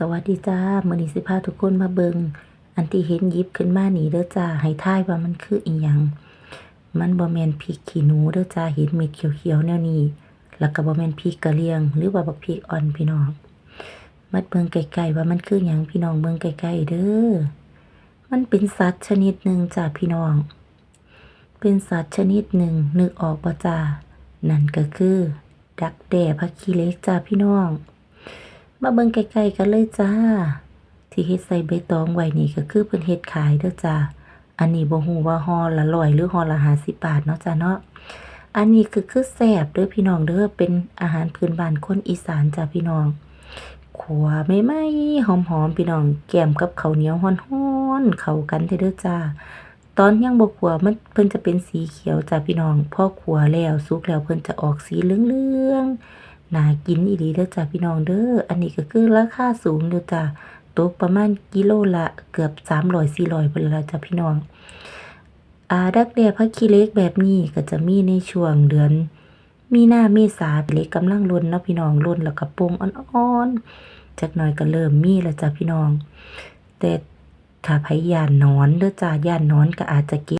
สวัสดีจ้ามือนี้สิพาทุกคนมาเบิง อันที่เห็นยิบขึ้นมาหนีเด้อจ้าให้ทายว่ามันคืออีหยัง มันบ่แมนพริกขี้หนูเด้อจ้าเห็นเม็ดเขียวๆแนวนี้ แล้วก็บ่แมนพริกกะเหรี่ยง หรือว่าบักพริกอ่อนพี่น้องมาเบิงไกลๆว่ามันคือหยังพี่น้องเบิงใกล้ๆเด้อ มันเป็นสัตว์ชนิดหนึ่งจ้าพี่น้อง เป็นสัตว์ชนิดหนึ่งนึกออกบ่จ้านั่นก็คือ ดักแด้ผักขี้เล็กจ้าพี่น้อง มาเบิ่งใกลๆกันเลยจ้า ที่เฮ็ดใส่ใบตองไว้นี่ก็คือเพิ่นเฮ็ดขายเด้อจ้า อันนี้บ่ฮู้ว่าห่อละ100หรือห่อละ50บาทเนาะจ้าเนาะ อันนี้คือคือแซ่บเด้อพี่น้องเด้อเป็นอาหารพื้นบ้านคนอีสานจ้าพี่น้องขัวใหม่ๆหอมๆพี่น้องแกมกับข้าวเหนียวฮ้อนๆเข้ากันเด้อเด้อจ้าตอนยังบ่ขัวมันเพิ่นจะเป็นสีเขียวจ้าพี่น้องพอขัวแล้วสุกแล้วเพิ่นจะออกสีเหลืองๆ น่ากินอีหลีเด้อจ้าพี่น้องเด้อ อันนี้ก็คือราคาสูงอยู่จ้าตกประมาณกิโลละเกือบ300 400พุ่นละจ้าพี่น้องอ่าดักแด้ผักขี้เล็กแบบนี้ก็จะมีในช่วงเดือน มีนาเมษาเล็กกำลังล้นเนาะพี่น้องล้นแล้วก็โป่งอ่อนๆจักหน่อยก็เริ่มมีแล้วจ้าพี่น้อง แต่ถ้าไผย่านนอนเด้อจ้าย่านนอนก็อาจจะเก็บ